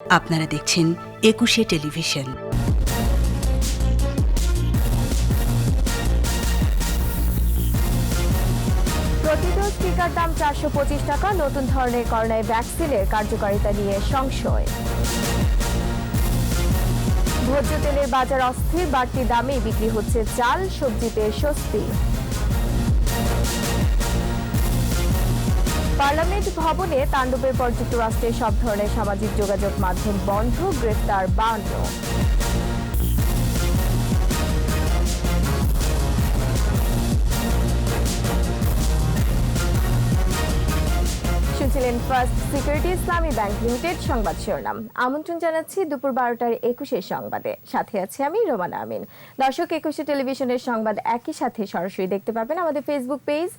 আপনারা দেখছেন একুশে টেলিভিশন। প্রতিরোধ টিকার দাম চারশো পঁচিশ টাকা, নতুন ধরনের করোনায় ভ্যাকসিনের কার্যকারিতা নিয়ে সংশয়। ভোজ্য তেলের বাজার অস্থির, বাড়তি দামে বিক্রি হচ্ছে চাল, সবজিতে স্বস্তি। পার্লামেন্ট ভবনে তাণ্ডবের পর যুক্তরাষ্ট্রের সব ধরনের সামাজিক যোগাযোগ মাধ্যম বন্ধ, গ্রেফতার বান্ন। শুনছিলেন first security, Islami bank limited সংবাদ শিরোনাম। আমন্ত্রণ জানাচ্ছি দুপুর বারোটার একুশের সংবাদে। সাথে আছি আমি রোমানা আমিন। দর্শক, একুশে টেলিভিশনের সংবাদ একই সাথে সরাসরি দেখতে পাবেন আমাদের Facebook page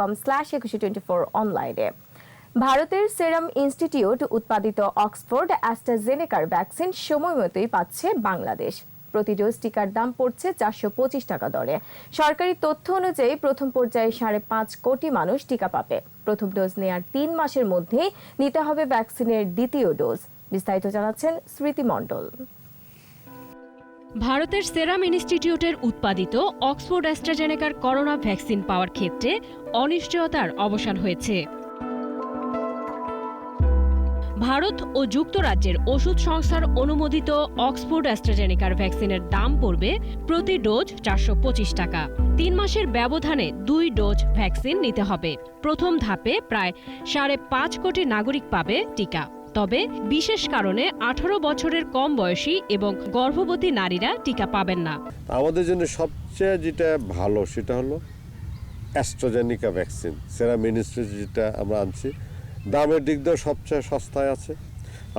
com slash Ekushey twenty four অনলাইনে ভারতের সেরাম ইনস্টিটিউট উৎপাদিত অক্সফোর্ড, অ্যাস্ট্রাজেনেকার ভ্যাকসিন সময় মতোই পাচ্ছে বাংলাদেশ। প্রতি ডোজ টিকার দাম পড়ছে চারশো পঁচিশ টাকা দরে। সরকারি তথ্য অনুযায়ী প্রথম পর্যায়ে সাড়ে পাঁচ কোটি মানুষ টিকা পাবে। প্রথম ডোজ নেয়ার তিন মাসের মধ্যেই নিতে হবে ভ্যাকসিনের দ্বিতীয় ডোজ। বিস্তারিত জানাচ্ছেন স্মৃতি মণ্ডল। ভারতের সেরাম ইনস্টিটিউটের উৎপাদিত অক্সফোর্ড অ্যাস্ট্রাজেনেকার করোনা ভ্যাকসিন পাওয়ার ক্ষেত্রে অনিশ্চয়তার অবসান হয়েছে। ভারত ও যুক্তরাজ্যের ওষুধ সংস্থার অনুমোদিত অক্সফোর্ড অ্যাস্ট্রাজেনেকার ভ্যাকসিনের দাম পড়বে প্রতি ডোজ চারশো পঁচিশ টাকা। তিন মাসের ব্যবধানে দুই ডোজ ভ্যাকসিন নিতে হবে। প্রথম ধাপে প্রায় সাড়ে পাঁচ কোটি নাগরিক পাবে টিকা। তবে বিশেষ কারণে আঠারো বছরের কম বয়সী এবং গর্ভবতী নারীরা টিকা পাবেন না। আমাদের জন্য সবচেয়ে যেটা ভালো সেটা হলো অ্যাস্ট্রোজেনিকা ভ্যাকসিন সেরা মিনিস্ট্রি যেটা আমরা আনছি। দামের দিক দিয়েও সবচেয়ে সস্তায় আছে,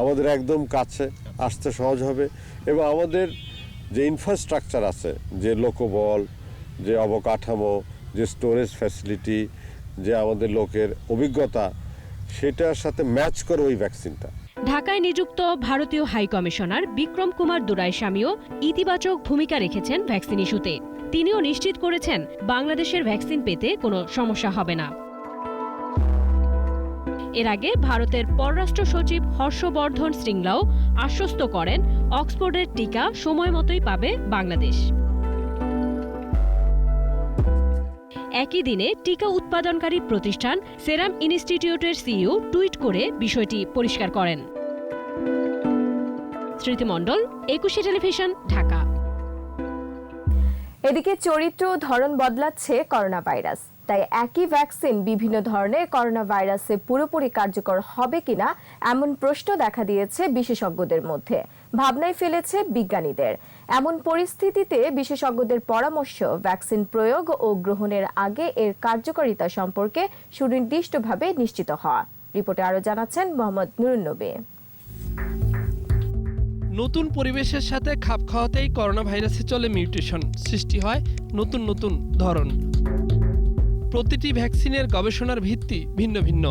আমাদের একদম কাছে, আসতে সহজ হবে এবং আমাদের যে ইনফ্রাস্ট্রাকচার আছে, যে লোকবল যে অবকাঠামো, যে স্টোরেজ ফ্যাসিলিটি যে আমাদের লোকের অভিজ্ঞতা সেটার সাথে ম্যাচ করে ওই ভ্যাকসিনটা। ঢাকায় নিযুক্ত ভারতীয় হাই কমিশনার বিক্রম কুমার দুরাইস্বামীও ইতিবাচক ভূমিকা রেখেছেন ভ্যাকসিন ইস্যুতে। তিনিও নিশ্চিত করেছেন, বাংলাদেশের ভ্যাকসিন পেতে কোনো সমস্যা হবে না। এর আগে ভারতের পররাষ্ট্র সচিব হর্ষবর্ধন শ্রিংলাও আশ্বস্ত করেন, অক্সফোর্ডের টিকা সময় মতোই পাবে বাংলাদেশ। একই দিনে টিকা উৎপাদনকারী প্রতিষ্ঠান সেরাম ইনস্টিটিউটের সিইও টুইট করে বিষয়টি পরিষ্কার করেন। স্মৃতিমণ্ডল, একুশে টেলিভিশন, ঢাকা। এদিকে চরিত্র ধরন বদলাচ্ছে করোনা ভাইরাস তাই একই ভ্যাকসিন বিভিন্ন ধরনের করোনা ভাইরাসে পুরোপুরি কার্যকর হবে কিনা এমন প্রশ্ন দেখা দিয়েছে বিশেষজ্ঞদের মধ্যে। ভাবনায় ফেলেছে বিজ্ঞানীদের। এমন পরিস্থিতিতে বিশেষজ্ঞদের পরামর্শ, ভ্যাকসিন প্রয়োগ ও গ্রহণের আগে এর কার্যকারিতা সম্পর্কে সুনির্দিষ্টভাবে নিশ্চিত হওয়া। রিপোর্টে আরও জানাচ্ছেন মোহাম্মদ নুরুন্নবী নতুন পরিবেশের সাথে খাপ খাওয়াতেই করোনা ভাইরাসে চলে মিউটেশন সৃষ্টি হয় নতুন নতুন ধরন। প্রতিটি ভ্যাকসিনের গবেষণার ভিত্তি ভিন্ন ভিন্ন।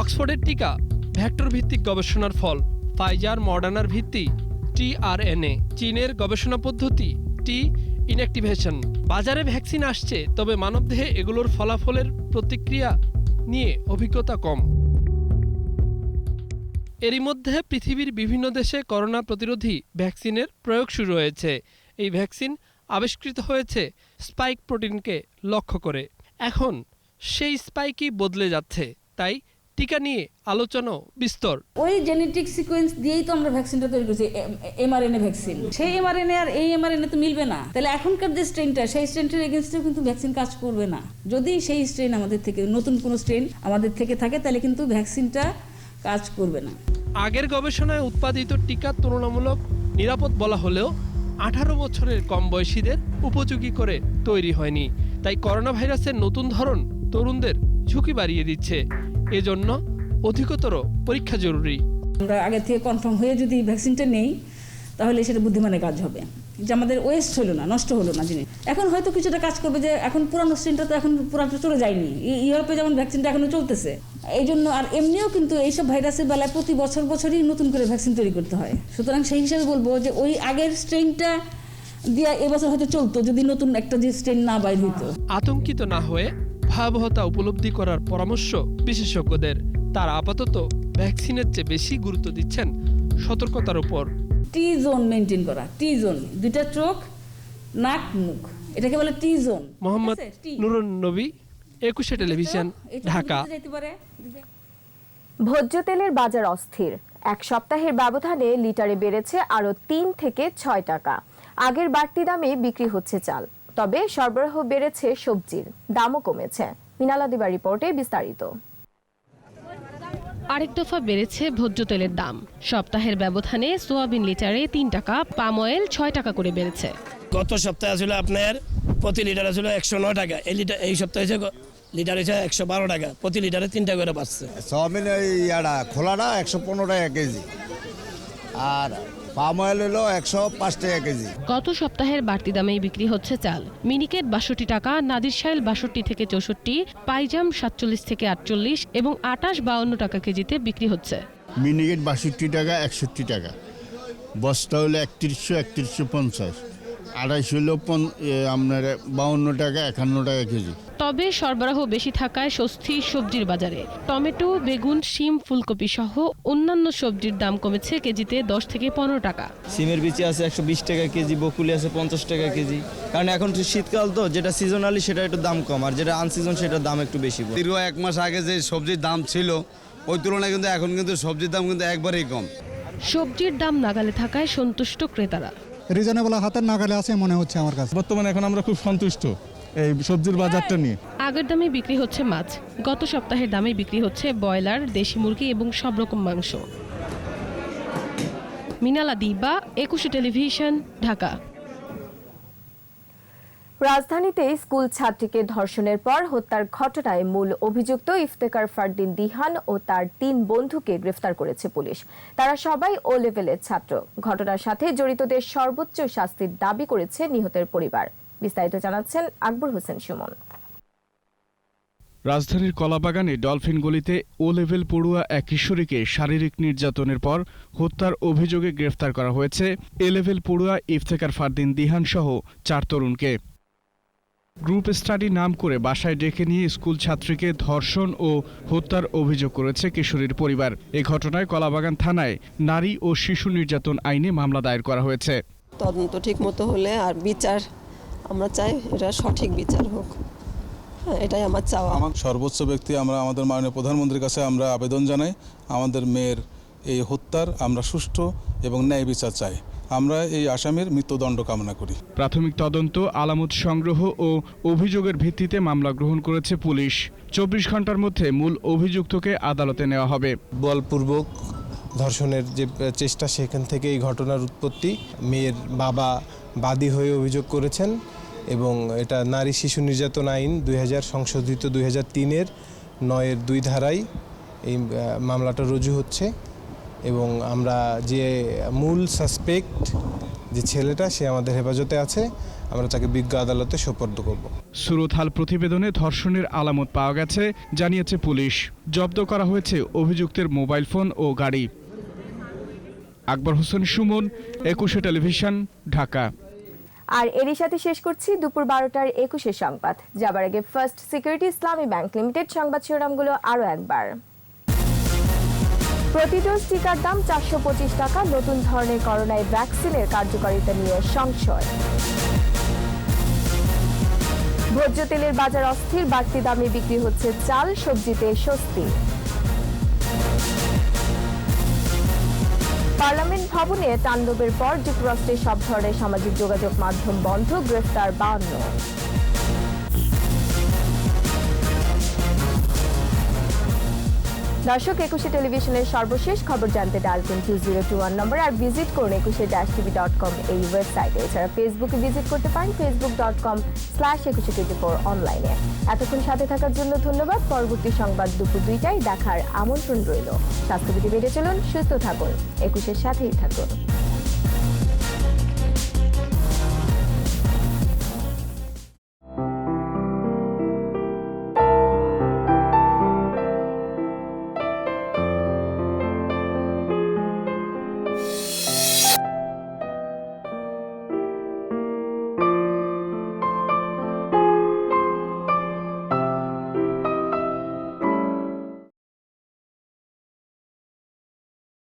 অক্সফোর্ডের টিকা ভ্যাক্টর ভিত্তিক গবেষণার ফল। ফাইজার, মডার্নার ভিত্তি টিআরএনএ, চীনের গবেষণা পদ্ধতি, টি ইনঅ্যাক্টিভেশন বাজারে ভ্যাকসিন আসছে, তবে মানবদেহে এগুলোর ফলাফলের প্রতিক্রিয়া নিয়ে অভিজ্ঞতা কম। এরই মধ্যে পৃথিবীর বিভিন্ন দেশে করোনা প্রতিরোধী ভ্যাকসিনের প্রয়োগ শুরু হয়েছে। এই ভ্যাকসিন আবিষ্কৃত হয়েছে স্পাইক প্রোটিনকে লক্ষ্য করে। এখন সেই স্পাইকই বদলে যাচ্ছে, তাই টিকা নিয়ে আলোচনা বিস্তর। ওই জেনেটিক সিকোয়েন্স দিয়েই তো আমরা ভ্যাকসিনটা তৈরি করছি এমআরএনএ ভ্যাকসিন সেই এমআরএনএ আর এই এমআরএনএ তো মিলবে না। তাহলে এখনকার যে স্ট্রেনটা সেই স্ট্রেনটার এগেনস্টেও কিন্তু ভ্যাকসিন কাজ করবে না। যদি সেই স্ট্রেন আমাদের থেকে নতুন কোনো স্ট্রেন আমাদের থেকে থাকে তাহলে কিন্তু ভ্যাকসিনটা কাজ করবে না। আগের গবেষণায় উৎপাদিত টিকা তুলনামূলক নিরাপদ বলা হলেও আঠারো বছরের কম বয়সীদের উপযোগী করে তৈরি হয়নি। তাই করোনা ভাইরাসের নতুন ধরন তরুণদের ঝুঁকি বাড়িয়ে দিচ্ছে। এজন্য অধিকতর পরীক্ষা জরুরি। আমরা আগে থেকে কনফার্ম হয়ে যদি ভ্যাকসিনটা নেই তাহলে সেটা বুদ্ধিমানের কাজ হবে। যে আমাদের ওয়েস্ট হলো না নষ্ট হলো না জিনিস। এখন হয়তো কিছুটা কাজ করবে যে এখন পুরানো স্ট্রেনটা তো এখন পুরাটা চলে যায়নি। ইউরোপে যেমন ভ্যাকসিনটা এখনও চলতেছে এই জন্য আর এমনিও কিন্তু এইসব ভাইরাসের বেলায় প্রতি বছর বছরই নতুন করে ভ্যাকসিন তৈরি করতে হয়। সুতরাং সেই হিসাবে বলব যে ওই আগের স্ট্রেনটা দিয়ে এবছর হয়তো চলতো যদি নতুন একটা যে স্ট্রেন না বাইর হইতো। আতঙ্কিত না হয়ে ভয়াবহতা উপলব্ধি করার পরামর্শ বিশেষজ্ঞদের। তারা আপাতত ভ্যাকসিনের চেয়ে বেশি গুরুত্ব দিচ্ছেন সতর্কতার উপর। টি জোন মেনটেন করা টি জোন দুইটা চোখ নাক মুখ। এটাকে বলে টি জোন মোহাম্মদ নুরুন নবী একুশে টেলিভিশন ঢাকা। ভোজ্য তেলের বাজার অস্থির। এক সপ্তাহের ব্যবধানে লিটারে বেড়েছে আরও তিন থেকে ছয় টাকা। আগের বাড়তি দামে বিক্রি হচ্ছে চাল। তবে সরবরাহ বেড়েছে সবজির দামও কমেছে। মিনালাদিবা রিপোর্টে বিস্তারিত। আরেক দফা বেড়েছে ভোজ্য তেলের দাম। সপ্তাহের ব্যবধানে সোয়াবিন লিটারে তিন টাকা পাম অয়েল ছয় টাকা করে বেড়েছে। গত সপ্তাহে ছিল আপনার প্রতি লিটারে ছিল একশো নয় টাকা। এই লিটার এই সপ্তাহে হচ্ছে গ- লিটার হচ্ছে একশো বারো টাকা। প্রতি লিটারে তিন টাকা করে বাড়ছে। ওই ইয়াটা খোলাটা একশো পনেরো টাকা কেজি। আর পাম অয়েল হলো একশো পাঁচ টাকা কেজি। গত সপ্তাহের বাড়তি দামেই বিক্রি হচ্ছে চাল। মিনিকেট বাষট্টি টাকা নাদির সাইল বাষট্টি থেকে চৌষট্টি পাইজাম সাতচল্লিশ থেকে আটচল্লিশ এবং আটাশ বাউন্ন টাকা কেজিতে বিক্রি হচ্ছে। মিনিকেট বাষট্টি টাকা একষট্টি টাকা। বস্তা হলো একত্রিশশো একত্রিশশো পঞ্চাশ। আড়াইশো হলো আপনার বাউন্ন টাকা একান্ন টাকা কেজি। তবে সরবরাহ বেশি থাকায় স্বস্তি সবজির বাজারে। টমেটো বেগুন শিম ফুলকপি সহ অন্যান্য সবজির দাম কমেছে কেজিতে দশ থেকে পনেরো টাকা। সিমের বিচি আছে একশো বিশ টাকা কেজি বকুলি আছে পঞ্চাশ টাকা কেজি। কারণ এখন তো শীতকাল তো যেটা সিজনালি সেটা একটু দাম কম আর যেটা আনসিজন সেটার দাম একটু বেশি দীর্ঘ এক মাস আগে যে সবজির দাম ছিল ওই তুলনায় কিন্তু এখন কিন্তু সবজির দাম কিন্তু একবারেই কম। সবজির দাম নাগালে থাকায় সন্তুষ্ট ক্রেতারা। রিজনেবল হাতের নাগালে আছে মনে হচ্ছে আমার কাছে। বর্তমানে এখন আমরা খুব সন্তুষ্ট এই সবজির বাজারটা নিয়ে। আগের দামে বিক্রি হচ্ছে মাছ। গত সপ্তাহের দামে বিক্রি হচ্ছে ব্রয়লার দেশি মুরগি এবং সব রকম মাংস। মিনালা দিবা একুশে টেলিভিশন ঢাকা। রাজধানীতে স্কুল ছাত্রীকে ধর্ষণের পর হত্যার ঘটনায় মূল অভিযুক্ত ইফতেকার ফারদিন দিহান ও তার তিন বন্ধুকে গ্রেফতার করেছে পুলিশ। তারা সবাই ও লেভেলের ছাত্র। ঘটনার সাথে জড়িতদের সর্বোচ্চ শাস্তির দাবি করেছে নিহতের পরিবার। বিস্তারিত জানাচ্ছেন আকবর হোসেন সুমন। রাজধানীর কলাবাগানে ডলফিন গলিতে ও লেভেল পড়ুয়া এক কিশোরীকে শারীরিক নির্যাতনের পর হত্যার অভিযোগে গ্রেফতার করা হয়েছে। এ লেভেল পড়ুয়া ইফতেকার ফারদিন দিহান সহ চার তরুণকে। গ্রুপ স্টাডি নাম করে বাসায় ডেকে নিয়ে স্কুল ছাত্রীকে ধর্ষণ ও হত্যার অভিযোগ করেছে কিশোরীর পরিবার। এ ঘটনায় কলাবাগান থানায় নারী ও শিশু নির্যাতন আইনে মামলা দায়ের করা হয়েছে। তদন্ত ঠিক মতো হলে আর বিচার আমরা চাই এটা সঠিক বিচার হোক। হ্যাঁ এটাই আমার চাওয়া। আমার সর্বোচ্চ ব্যক্তি আমরা আমাদের মাননীয় প্রধানমন্ত্রীর কাছে আমরা আবেদন জানাই আমাদের মেয়ের এই হত্যার আমরা সুষ্ঠু এবং ন্যায় বিচার চাই। আমরা এই আসামির মৃত্যুদণ্ড কামনা করি। প্রাথমিক তদন্ত আলামত সংগ্রহ ও অভিযোগের ভিত্তিতে মামলা গ্রহণ করেছে পুলিশ। চব্বিশ ঘণ্টার মধ্যে মূল অভিযুক্তকে আদালতে নেওয়া হবে। বলপূর্বক ধর্ষণের যে চেষ্টা সেখান থেকে এই ঘটনার উৎপত্তি। মেয়ের বাবা বাদী হয়ে অভিযোগ করেছেন এবং এটা নারী শিশু নির্যাতন আইন দুই হাজার সংশোধিত দুই হাজার তিনের নয়ের দুই ধারায় এই মামলাটা রুজু হচ্ছে। এবং আমরা যে মূল সাসপেক্ট যে ছেলেটা সে আমাদের হেফাজতে আছে। আমরা তাকে বিজ্ঞ আদালতে সোপর্দ করব। সুরতহাল প্রতিবেদনে ধর্ষণের আলামত পাওয়া গেছে জানিয়েছে পুলিশ। জব্দ করা হয়েছে অভিযুক্তের মোবাইল ফোন ও গাড়ি। আকবর হোসেন সুমন একুশে টেলিভিশন ঢাকা। আর এরই সাথে শেষ করছি দুপুর বারোটার একুশে সংবাদ। যাবার আগে first security Islami bank limited সংবাদ শিরোনামগুলো আরও একবার। প্রতি ডোজ টিকার দাম চারশো পঁচিশ টাকা। নতুন ধরনের করোনায় ভ্যাকসিনের কার্যকারিতা নিয়ে সংশয়। ভোজ্য তেলের বাজার অস্থির, বাড়তি দামে বিক্রি হচ্ছে চাল সবজিতে স্বস্তি। পার্লামেন্ট ভবনে তাণ্ডবের পর যুক্তরাষ্ট্রে সব ধরনের সামাজিক যোগাযোগ মাধ্যম বন্ধ, গ্রেফতার বান্ন। দর্শক, একুশে টেলিভিশনের সর্বশেষ খবর জানতে dial two zero two one number আর ভিজিট করুন Ekushey dash TV dot com এই ওয়েবসাইটে। এছাড়া ফেসবুকে ভিজিট করতে পারেন Facebook dot com slash Ekushey twenty four অনলাইনে এতক্ষণ সাথে থাকার জন্য ধন্যবাদ। পরবর্তী সংবাদ দুপুর দুইটায় দেখার আমন্ত্রণ রইল। স্বাস্থ্যবিধি বেড়ে চলুন, সুস্থ থাকুন, একুশের সাথেই থাকুন।